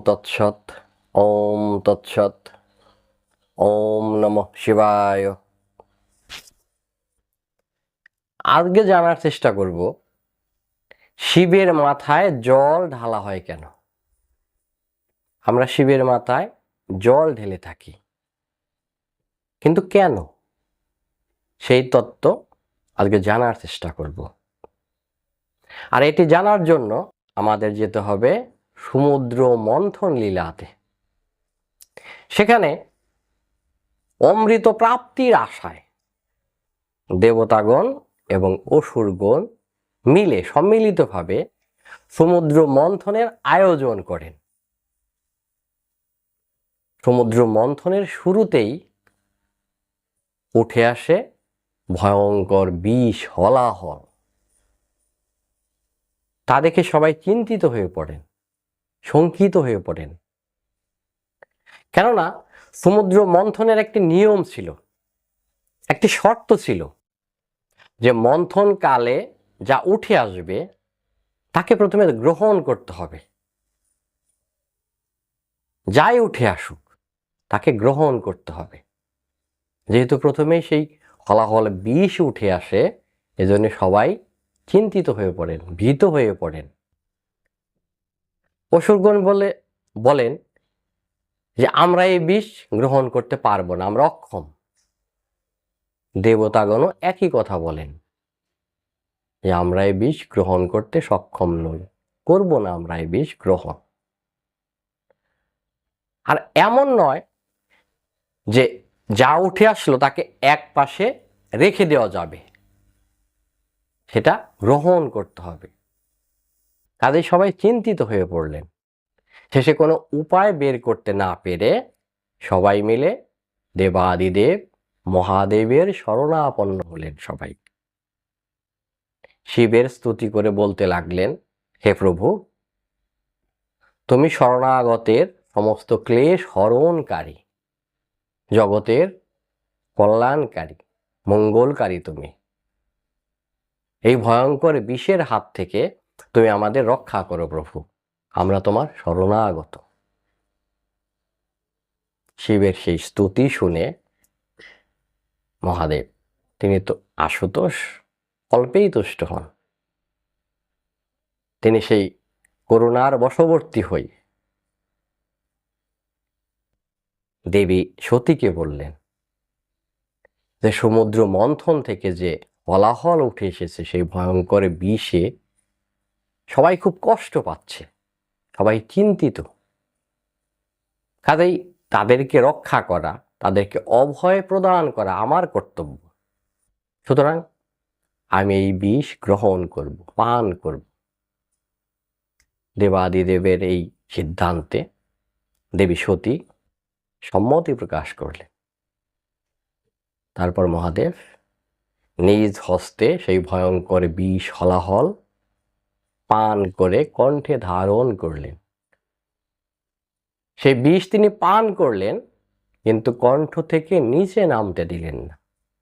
তৎসৎ ওম তৎসৎ ওম নম শিবায় আজকে জানার চেষ্টা করব, শিবের মাথায় জল ঢালা হয় কেন? আমরা শিবের মাথায় জল ঢেলে থাকি। কিন্তু কেন? সেই তত্ত্ব আজকে জানার চেষ্টা করব। আর এটি জানার জন্য আমাদের যেতে হবে সমুদ্র মন্থন লীলাতে সেখানে অমৃত প্রাপ্তির আশায় দেবতাগণ এবং অসুরগণ মিলে সম্মিলিতভাবে সমুদ্র মন্থনের আয়োজন করেন। সমুদ্র মন্থনের শুরুতেই উঠে আসে ভয়ঙ্কর বিষ হলাহল। তা দেখে সবাই চিন্তিত হয়ে পড়েন। শঙ্কিত হয়ে পড়েন। কেননা সমুদ্র মন্থনের একটি নিয়ম ছিল, একটি শর্ত ছিল যে মন্থন কালে যা উঠে আসবে তাকে প্রথমে গ্রহণ করতে হবে। যাই উঠে আসুক, তাকে গ্রহণ করতে হবে। যেহেতু প্রথমে সেই হলাহল বিষ উঠে আসে, এজন্য সবাই চিন্তিত হয়ে পড়েন, ভীত হয়ে পড়েন। অসুরগণ বলে, বলেন যে আমরা এই বিষ গ্রহণ করতে পারব না, আমরা অক্ষম। দেবতাগণও একই কথা বলেন যে আমরা এই বিষ গ্রহণ করতে সক্ষম নই, করব না আমরা এই বিষ গ্রহণ। আর এমন নয় যে যা উঠে আসলো তাকে এক পাশে রেখে দেওয়া যাবে, সেটা গ্রহণ করতে হবে। কাজে সবাই চিন্তিত হয়ে পড়লেন। শেষে কোনো উপায় বের করতে না পেরে সবাই মিলে দেবাদিদেব, মহাদেবের শরণাপন্ন হলেন সবাই। শিবের স্তুতি করে বলতে লাগলেন, হে প্রভু, তুমি শরণাগতের সমস্ত ক্লেশ হরণকারী, জগতের কল্যাণকারী, মঙ্গলকারী তুমি। এই ভয়ঙ্কর বিষের হাত থেকে তুমি আমাদের রক্ষা করো প্রভু। আমরা তোমার শরণাগত। শিবের সেই স্তুতি শুনে মহাদেব, তিনি তো আশুতোষ অল্পেই তুষ্ট হন। তিনি সেই করুণার বশবর্তী হই। দেবী সতীকে বললেন, যে সমুদ্র মন্থন থেকে যে হলাহল উঠে এসেছে সেই ভয়ঙ্কর বিষে সবাই খুব কষ্ট পাচ্ছে, সবাই চিন্তিত। কাজেই তাদেরকে রক্ষা করা, তাদেরকে অভয় প্রদান করা আমার কর্তব্য। সুতরাং আমি এই বিষ গ্রহণ করব, পান করব। দেবাদিদেবের এই সিদ্ধান্তে দেবী সতী সম্মতি প্রকাশ করলেন। তারপর মহাদেব নিজ হস্তে সেই ভয়ঙ্কর বিষ হলাহল পান করে কণ্ঠে ধারণ করলেন। সেই বিষ তিনি পান করলেন, কিন্তু কণ্ঠ থেকে নিচে নামতে দিলেন না।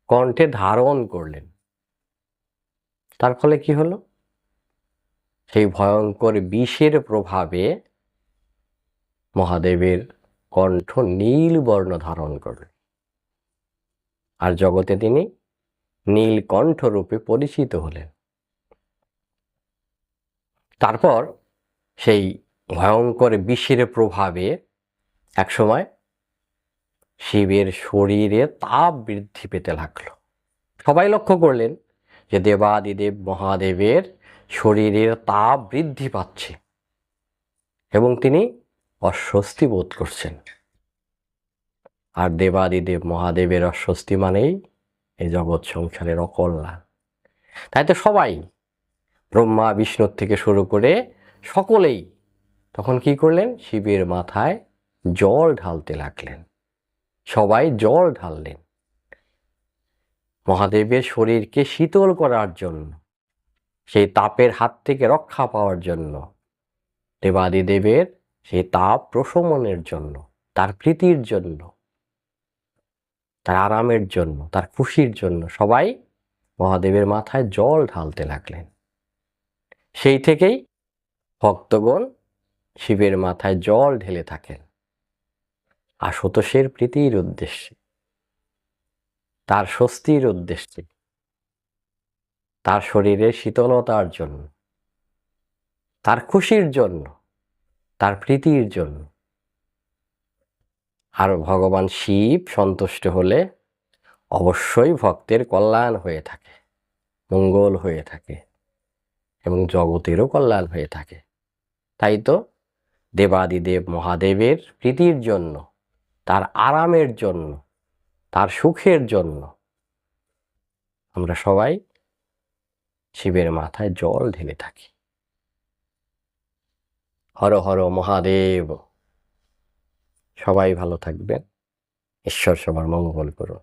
কণ্ঠে ধারণ করলেন। তার ফলে কি হলো? সেই ভয়ঙ্কর বিষের প্রভাবে মহাদেবের কণ্ঠ নীল বর্ণ ধারণ করলেন। আর জগতে তিনি নীলকণ্ঠ রূপে পরিচিত হলেন। তারপর সেই ভয়ঙ্কর বিষের প্রভাবে একসময় শিবের শরীরে তাপ বৃদ্ধি পেতে লাগল। সবাই লক্ষ্য করলেন যে দেবাদিদেব মহাদেবের শরীরের তাপ বৃদ্ধি পাচ্ছে এবং তিনি অস্বস্তি বোধ করছেন। আর দেবাদিদেব মহাদেবের অস্বস্তি মানেই এই জগৎ সংসারের অকল্যাণ। তাই তো সবাই ব্রহ্মা বিষ্ণুর থেকে শুরু করে সকলেই তখন কি করলেন? শিবের মাথায় জল ঢালতে লাগলেন। সবাই জল ঢাললেন। মহাদেবের শরীরকে শীতল করার জন্য, সেই তাপের হাত থেকে রক্ষা পাওয়ার জন্য, দেবাদিদেবের সেই তাপ প্রশমনের জন্য, তার প্রীতির জন্য, তার আরামের জন্য, তার খুশির জন্য সবাই মহাদেবের মাথায় জল ঢালতে লাগলেন। সেই থেকেই ভক্তগণ শিবের মাথায় জল ঢেলে থাকেন। আর আশুতোষের প্রীতির উদ্দেশ্যে, তার স্বস্তির উদ্দেশ্যে, তার শরীরের শীতলতার জন্য, তার খুশির জন্য, তার প্রীতির জন্য। আর ভগবান শিব সন্তুষ্ট হলে অবশ্যই ভক্তের কল্যাণ হয়ে থাকে, মঙ্গল হয়ে থাকে। এবং জগতেরও কল্যাণ হয়ে থাকে। তাই তো দেবাদিদেব মহাদেবের প্রীতির জন্য, তার আরামের জন্য, তার সুখের জন্য আমরা সবাই শিবের মাথায় জল ঢেলে থাকি। হর হর মহাদেব। সবাই ভালো থাকবেন। ঈশ্বর সবার মঙ্গল করুন।